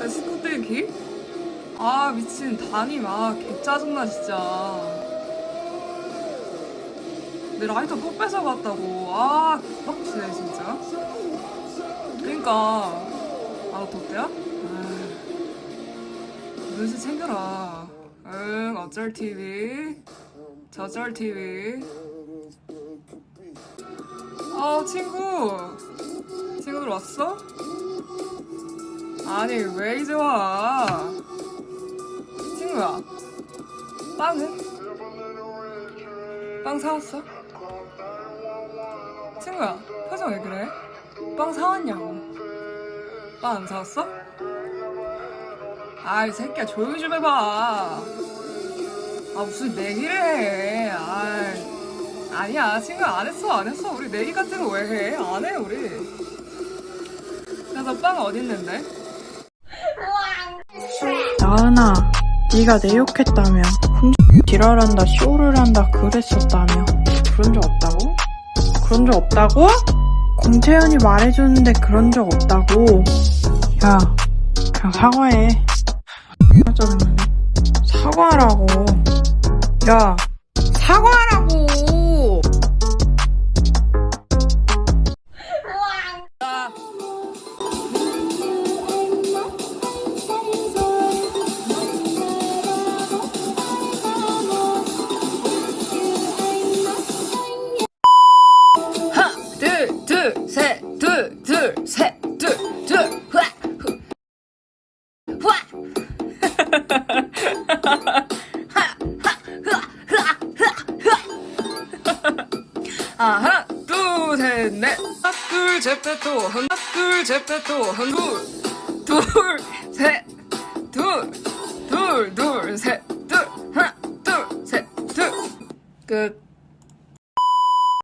일단 떼기. 아 미친 단임 아 개 짜증나 진짜. 내 라이터 또 뺏어갔다고. 아 빡치네 진짜. 그러니까 아너 덕대야? 아, 눈치 챙겨라. 응 어쩔 TV. 저쩔 TV. 어 친구. 친구들 왔어? 아니 왜 이제 와? 친구야. 빵은? 빵 사왔어? 친구야 표정 왜 그래? 빵 사왔냐고. 빵 안 사왔어? 아이 새끼야 조용히 좀 해봐. 아 무슨 내기를 해. 아이. 아니야 친구야 안 했어 안 했어 우리 내기 같은 거 왜 해? 안 해 우리. 그래서 빵 어디 있는데? 나은아, 네가 내 욕했다며. 지랄한다, 쇼를 한다 그랬었다며. 그런 적 없다고? 그런 적 없다고? 공채연이 말해줬는데 그런 적 없다고. 야, 그냥 사과해. 사과하라고. 야, 사과하라고! 셋 둘 둘 셋 둘 둘 후아 후 후아 아 하나 둘 셋 넷 하나 둘 제페토 하나 둘 제페토 하나 둘 둘 셋 둘 둘 둘 셋 둘 하나 둘 셋 둘 끝